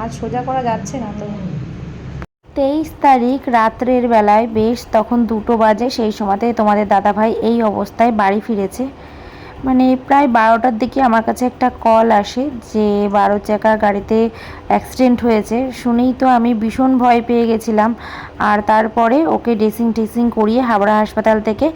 আর সোজা করা যাচ্ছে না তো। তেইশ তারিখ রাত্রের বেলায় বেশ তখন দুটো বাজে, সেই সময়তে তোমাদের দাদাভাই এই অবস্থায় বাড়ি ফিরেছে। মানে প্রায় বারোটার দিকে আমার কাছে একটা কল আসে যে বারো চাকা গাড়িতে অ্যাক্সিডেন্ট হয়েছে। শুনেই তো আমি ভীষণ ভয় পেয়ে গেছিলাম। আর তারপরে ওকে ড্রেসিং টেসিং করিয়ে হাবড়া হাসপাতাল থেকে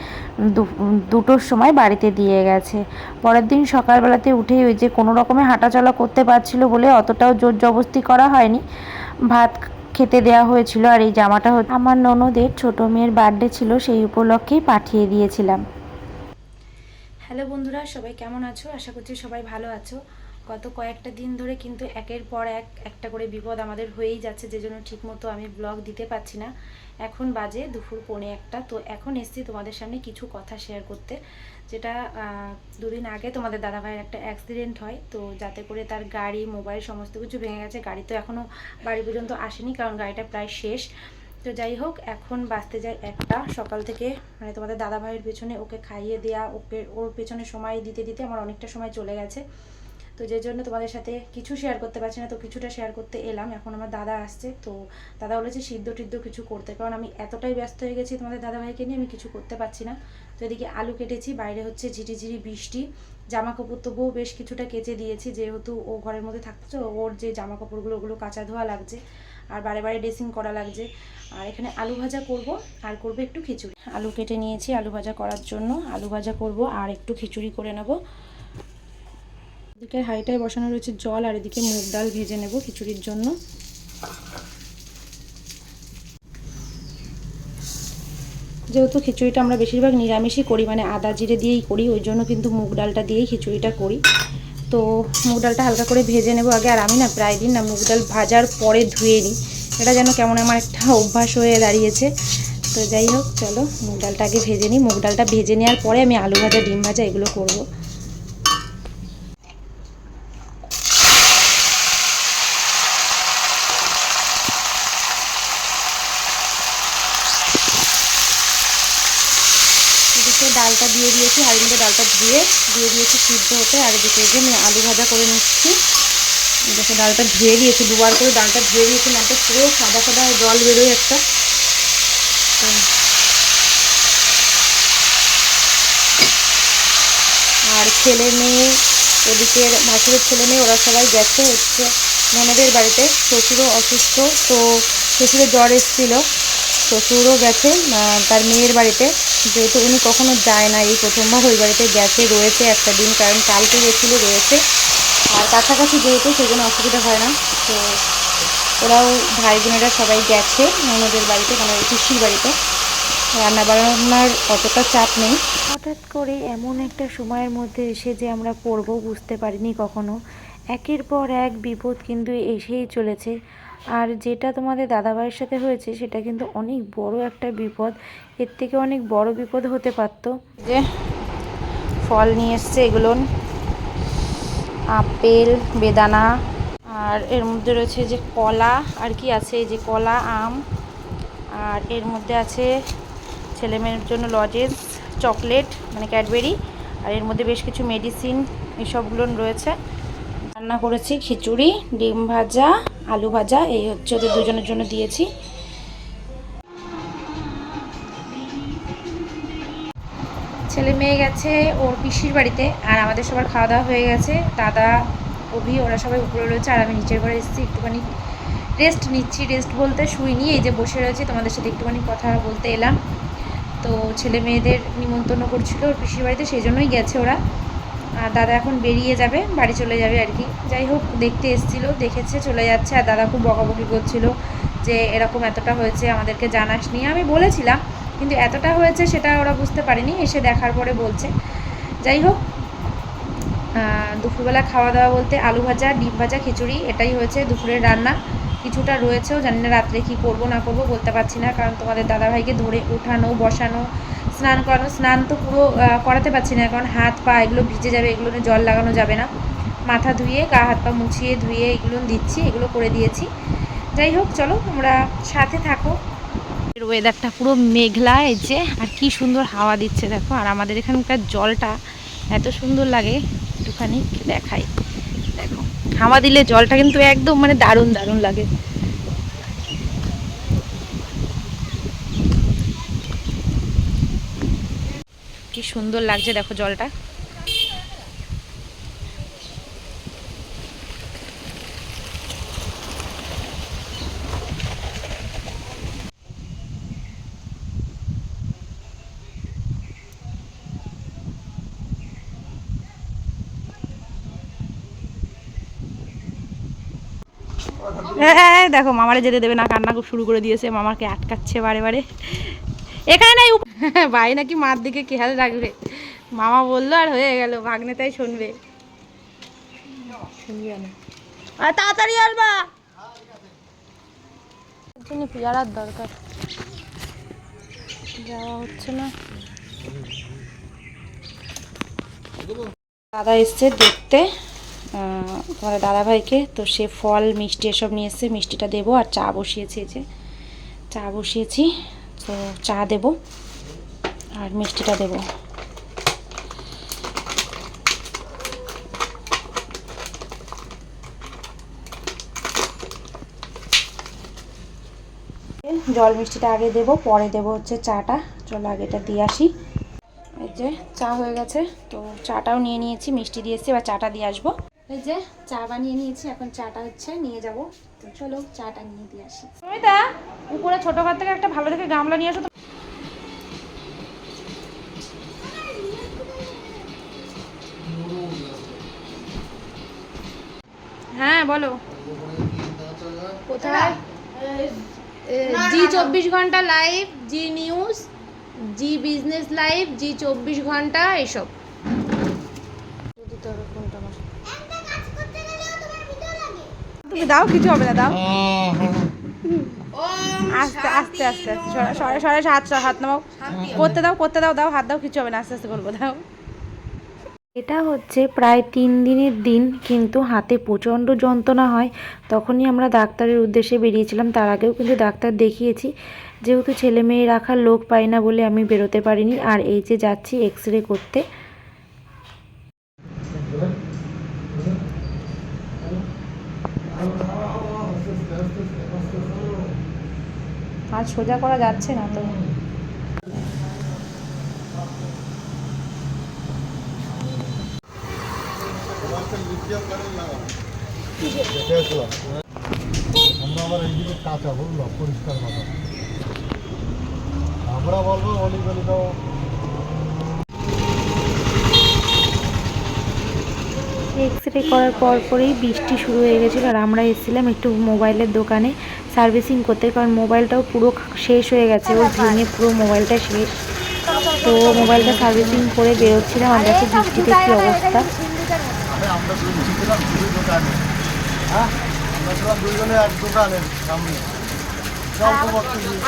দুটোর সময় বাড়িতে দিয়ে গেছে। পরের দিন সকালবেলাতে উঠেই ওই যে কোনো রকমে হাঁটাচলা করতে পারছিল বলে অতটাও জোর জবস্তি করা হয়নি। ভাত খেতে দেওয়া হয়েছিল আর এই জামাটা আমার ননদের ছোট মেয়ের বার্থডে ছিল, সেই উপলক্ষেই পাঠিয়ে দিয়েছিলাম। হ্যালো বন্ধুরা, সবাই কেমন আছো? আশা করছি সবাই ভালো আছো। গত কয়েকটা দিন ধরে কিন্তু একের পর এক একটা করে বিপদ আমাদের হয়েই যাচ্ছে, যে জন্য ঠিকমতো আমি ব্লগ দিতে পারছি না। এখন বাজে দুপুর পৌনে একটা, তো এখন এসছি তোমাদের সামনে কিছু কথা শেয়ার করতে, যেটা দুদিন আগে তোমাদের দাদাভাইয়ের একটা অ্যাক্সিডেন্ট হয়, তো যাতে করে তার গাড়ি মোবাইল সমস্ত কিছু ভেঙে গেছে। গাড়ি তো এখনও বাড়ি পর্যন্ত আসেনি, কারণ গাড়িটা প্রায় শেষ। তো যাই হোক, এখন বাঁচতে যায় একটা। সকাল থেকে মানে তোমাদের দাদা ভাইয়ের পেছনে ওকে খাইয়ে দেওয়া ওকে, ওর পেছনে সময় দিতে দিতে আমার অনেকটা সময় চলে গেছে। তো যে জন্য তোমাদের সাথে কিছু শেয়ার করতে পারছি না, তো কিছুটা শেয়ার করতে এলাম। এখন আমার দাদা আসছে, তো দাদা বলেছে সিদ্ধ টিদ্ধ কিছু করতে। কারণ আমি এতটাই ব্যস্ত হয়ে গেছি তোমাদের দাদা ভাইকে নিয়ে, আমি কিছু করতে পারছি না। তো এদিকে আলু কেটেছি, বাইরে হচ্ছে ঝিরিঝিরি বৃষ্টি। জামা কাপড় তবুও বেশ কিছুটা কেচে দিয়েছি, যেহেতু ও ঘরের মধ্যে থাকছে ওর যে জামা কাপড়গুলো ওগুলো কাঁচা ধোয়া লাগছে। আর বারে বারে ড্রেসিং করা লাগছে। আর এখানে আলু ভাজা করব, আর করব একটু খিচুড়ি। আলু কেটে নিয়েছি আলু ভাজা করার জন্য। আলু ভাজা করব আর একটু খিচুড়ি করে নেব। এদিকে হাঁড়িটায় বসানো রয়েছে জল, আর এদিকে মুগ ডাল ভেজে নেব খিচুড়ির জন্য। যেহেতু খিচুড়িটা আমরা বেশিরভাগ নিরামিষই করি মানে আদা জিরে দিয়েই করি, ওই জন্য কিন্তু মুগ ডালটা দিয়েই খিচুড়িটা করি। তো মুগ ডালটা হালকা করে ভেজে নেব আগে। আর আমি না প্রায় দিন না মুগ ডাল ভাজার পরে ধুয়ে নিই। এটা যেন কেমন আমার একটা অভ্যাস হয়ে দাঁড়িয়েছে। তো যাই হোক, চলো মুগ ডালটা আগে ভেজে নিই। মুগ ডালটা ভেজে নেওয়ার পরে আমি আলু ভাজা, ডিম ভাজা এগুলো করব এদিকে ডালটা দিয়ে দিয়েছি, হাড়ির মধ্যে ডালটা ধুয়ে, দিয়ে দিয়েছি সিদ্ধ হতে। আর এদিকে যে আমি আলু ভাজা করে নিচ্ছি। দেখো, ডালটা ধুয়ে দিয়েছি, দুবার করে ডালটা ধুয়ে দিয়েছি না তো পুরো সাদা সাদা জল বেরোয় একটা। আর ছেলে মেয়ে ওদিকের ভাসুরের ছেলে মেয়ে, ওরা সবাই গেছে হচ্ছে। ননদের বাড়িতে, শ্বশুরও অসুস্থ, তো শ্বশুরের জ্বর এসেছিল। শ্বশুরও গেছে তার মেয়ের বাড়িতে। যেহেতু উনি কখনো যায় না, এই প্রথমবার ওই বাড়িতে গেছে, রয়েছে একটা দিন, কারণ কালকে গেছিল, রয়েছে। আর কাছাকাছি যেহেতু সেই জন্য অসুবিধা হয় না। তো ওরাও, ভাই বোনেরা সবাই গেছে ননদের বাড়িতে মানে পিসির বাড়িতে। রান্না বান্নার অতটা চাপ নেই। হঠাৎ করে এমন একটা সময়ের মধ্যে এসে যে আমরা পড়ব, বুঝতে পারিনি কখনো। একের পর এক বিপদ কিন্তু এসেই চলেছে। আর যেটা তোমাদের দাদাভাইয়ের সাথে হয়েছে, সেটা কিন্তু অনেক বড় একটা বিপদ। এর থেকে অনেক বড় বিপদ হতে পারতো। যে ফল নিয়ে এসছে এগুলো। আপেল, বেদানা, আর এর মধ্যে রয়েছে যে কলা, আর কি আছে? যে কলা, আম, আর এর মধ্যে আছে ছেলে মেয়ের জন্য লজেন্স, চকলেট মানে ক্যাডবেরি, আর এর মধ্যে বেশ কিছু মেডিসিন, এসবগুলো রয়েছে। রান্না করেছি, খিচুড়ি, ডিম ভাজা, আলু ভাজা, এই হচ্ছে ওদের দুজনের জন্য দিয়েছি। ছেলে মেয়ে গেছে ওর পিসির বাড়িতে আর আমাদের সবার খাওয়া দাওয়া হয়ে গেছে। দাদা, অভি, ওরা সবাই উপরে রয়েছে আর আমি নিচের ঘরে এসেছি, একটুখানি রেস্ট নিচ্ছি রেস্ট বলতে শুইনি, এই যে বসে রয়েছে, তোমাদের সাথে একটুখানি কথা বলতে এলাম। তো ছেলে মেয়েদের নিমন্ত্রণ করছিল ওর পিসির বাড়িতে, সেই জন্যই গেছে ওরা। আর দাদা এখন বেরিয়ে যাবে, বাড়ি চলে যাবে আর কি। যাই হোক, দেখতে এসেছিল, দেখেছে, চলে যাচ্ছে। আর দাদা খুব বকাবকি করছিল যে এরকম এতটা হয়েছে, আমাদেরকে জানাসনি। আমি বলেছিলাম, কিন্তু এতটা হয়েছে সেটা ওরা বুঝতে পারেনি। এসে দেখার পরে বলছে। যাই হোক দুপুরবেলা খাওয়া দাওয়া বলতে আলু ভাজা, ডিম ভাজা, খিচুড়ি, এটাই হয়েছে দুপুরের রান্না। কিছুটা রয়েছেও, জানি না রাত্রে কী করব, না করব, বলতে পারছি না। কারণ তোমাদের দাদাভাইকে ধরে উঠানো বসানো স্নান করানো স্নান তো পুরো করাতে পারছি না, কারণ হাত পা এগুলো ভিজে যাবে, এগুলো জল লাগানো যাবে না। মাথা ধুয়ে, গা হাত পা মুছিয়ে, ধুয়ে এগুলো দিচ্ছি, এগুলো করে দিয়েছি। যাই হোক, চলো, তোমরা সাথে থাকো। ওয়েদারটা পুরো মেঘলা, এই যে, আর কি সুন্দর হাওয়া দিচ্ছে, দেখো। আর আমাদের এখানকার জলটা এত সুন্দর লাগে, একটুখানি দেখাই। দেখো, হাওয়া দিলে জলটা কিন্তু একদম মানে দারুণ দারুণ লাগে। কি সুন্দর লাগছে, দেখো জলটা। দেখো, মামারে যেতে দেবে না, কান্না খুব শুরু করে দিয়েছে, মামাকে আটকাচ্ছে বারে বারে। এখানে নাই ভাই নাকি মার দিকে খেয়াল রাখবে। মামা বলল আর হয়ে গেল ভাগ্নে তাই শুনবে। শুনবে না। আর তাড়াতাড়ি আসবা। জন্য পেয়ারার দরকার। যাওয়া হচ্ছে না। দাদা এসছে দেখতে। তোমার দাদা ভাইকে তো সে ফল মিষ্টি এসব নিয়ে এসছে। মিষ্টিটা দেবো আর চা বসিয়েছি যে। চা বসিয়েছি। তো চা দেব আর মিষ্টিটা দেবো। জল মিষ্টিটা আগে দেবো, পরে দেবো হচ্ছে চাটা। চলো আগে এটা দিয়ে আসি। এই যে চা হয়ে গেছে, তো চাটাও নিয়ে নিয়েছি, মিষ্টি দিয়ে এসছি, এবার চাটা দিয়ে আসব। এই যে চা বানিয়ে নিয়েছি, এখন চাটা হচ্ছে নিয়ে যাব। তো চলো চাটা নিয়ে দিয়ে আসি। উপরে ছোট ঘর থেকে একটা ভালো দেখে গামলা নিয়ে আসো তো। হ্যাঁ বলো। কোথায়? জি চব্বিশ ঘণ্টা live Zee news Zee business live Zee চব্বিশ ঘণ্টা এসব। তুমি দাও কিছু হবে না দাও। আস্তে আস্তে আস্তে আস্তে। সরে সরে হাত হাত নামাও করতে দাও করতে দাও দাও হাত দাও কিছু হবে না আস্তে আস্তে করব দাও। এটা হচ্ছে প্রায় তিন দিনের দিন কিন্তু হাতে প্রচণ্ড যন্ত্রণা হয়। তখনই আমরা ডাক্তারের উদ্দেশ্যে বেরিয়েছিলাম। তার আগেও কিন্তু ডাক্তার দেখিয়েছি। যেহেতু ছেলে মেয়ে রাখার লোক পাই না বলে আমি বেরোতে পারিনি। আর এই যে যাচ্ছি এক্স রে করতে। আর সোজা করা যাচ্ছে না তো। আমরা আবার এইদিকে কাঁচা, বুঝলো? পরিষ্কার আমরা বলব অনেক তো রে করার পর পরেই বৃষ্টি শুরু হয়ে গেছিল আর আমরা এসেছিলাম একটু মোবাইলের দোকানে সার্ভিসিং করতে কারণ মোবাইলটাও পুরো শেষ হয়ে গেছে ওর ভেঙে পুরো মোবাইলটা শেষ। তো মোবাইলটা সার্ভিসিং করে বেরোচ্ছিলাম আর দেখো বৃষ্টিতে কী অবস্থা।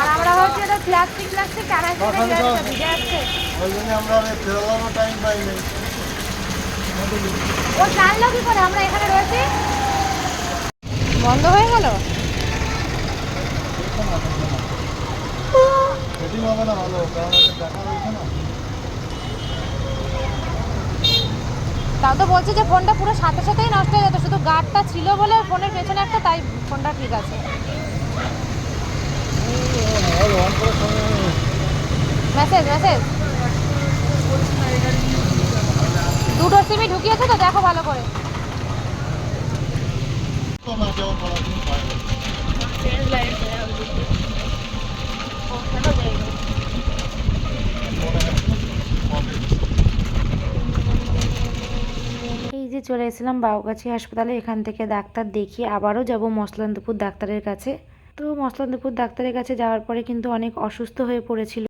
আমরা হ্যাঁ হচ্ছে এটা প্লাস্টিক প্লাস্টিক ওই জন্য আমরা ফেরানোর টাইম পাইনি। ও জানলো কি করে আমরা এখানে রয়েছি বন্ধ হয়ে গেল তাও তো বলছে যে ফোনটা পুরো সাথে সাথেই নষ্ট হয়ে যেত শুধু গার্ডটা ছিল বলে ফোনের পেছনে একটা তাই ফোনটা ঠিক আছে মেসেজ মেসেজ দুটো সিমই ঢুকিয়েছে তো দেখো ভালো করে। যে চলে এসেছিলাম বাবুগাছি হাসপাতালে, এখান থেকে ডাক্তার দেখিয়ে আবারও যাব মসলান্দপুর ডাক্তারের কাছে। তো মসলান্দপুর ডাক্তারের কাছে যাওয়ার পরে কিন্তু অনেক অসুস্থ হয়ে পড়েছিল।